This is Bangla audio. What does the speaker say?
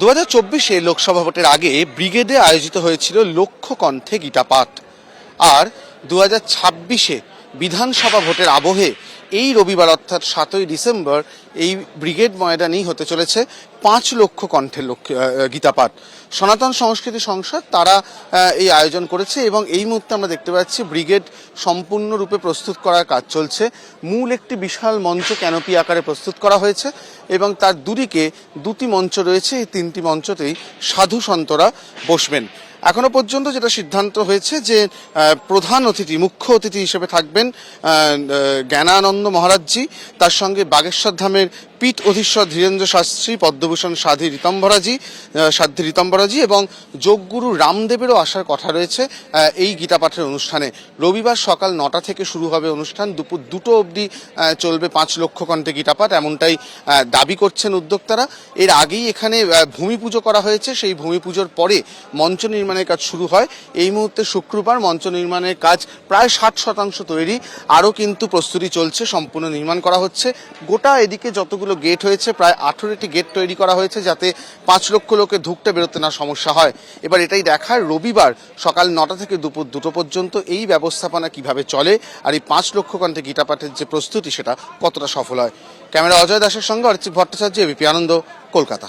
দু হাজার চব্বিশে লোকসভা ভোটের আগে ব্রিগেডে আয়োজিত হয়েছিল লক্ষ্য কণ্ঠে গীতাপাঠ। আর দু হাজার ছাব্বিশে বিধানসভা ভোটের আবহে এই রবিবার অর্থাৎ সাতই ডিসেম্বর এই ব্রিগেড ময়দানেই হতে চলেছে পাঁচ লক্ষ কণ্ঠের গীতাপাঠ। সনাতন সংস্কৃতি সংসদ তারা এই আয়োজন করেছে এবং এই মুহূর্তে আমরা দেখতে পাচ্ছি ব্রিগেড সম্পূর্ণরূপে প্রস্তুত করার কাজ চলছে। মূল একটি বিশাল মঞ্চ ক্যানোপি আকারে প্রস্তুত করা হয়েছে এবং তার দুদিকে দুটি মঞ্চ রয়েছে। এই তিনটি মঞ্চতেই সাধু সন্তরা বসবেন। এখনও পর্যন্ত যেটা সিদ্ধান্ত হয়েছে যে প্রধান অতিথি, মুখ্য অতিথি হিসেবে থাকবেন জ্ঞানানন্দ মহারাজজি, তার সঙ্গে বাগেশ্বর ধামের পীঠ অধীশ্বর ধীরেন্দ্র শাস্ত্রী, পদ্মভূষণ সাধী রীতম্বরাজি সাধ্বী রীতম্বরাজি এবং যোগগুরু রামদেবেরও আসার কথা রয়েছে এই গীতাপাঠের অনুষ্ঠানে। রবিবার সকাল নটা থেকে শুরু হবে অনুষ্ঠান, দুপুর দুটো অবধি চলবে পাঁচ লক্ষ কণ্ঠে গীতাপাঠ এমনটাই দাবি করছেন উদ্যোক্তারা। এর আগেই এখানে ভূমি পুজো করা হয়েছে, সেই ভূমি পুজোর পরে মঞ্চ নির্মাণের কাজ শুরু হয়। এই মুহূর্তে শুক্রবার মঞ্চ নির্মাণের কাজ প্রায় ষাট শতাংশ তৈরি। আরও কিন্তু প্রস্তুতি চলছে, সম্পূর্ণ নির্মাণ করা হচ্ছে। গোটা এদিকে যতগুলো গেট হয়েছে, প্রায় আঠেরোটি গেট তৈরি করা হয়েছে যাতে পাঁচ লক্ষ লোকে ঢুকতে বেরোতে না সমস্যা হয়। এবার এটাই দেখার, রবিবার সকাল নটা থেকে দুপুর দুটো পর্যন্ত এই ব্যবস্থাপনা কীভাবে চলে আর এই পাঁচ লক্ষ কণ্ঠে গীতাপাঠের যে প্রস্তুতি, সেটা কতটা সফল হয়। ক্যামেরা অজয় দাসের সঙ্গে অর্চিত ভট্টাচার্য, এবিপি আনন্দ, কলকাতা।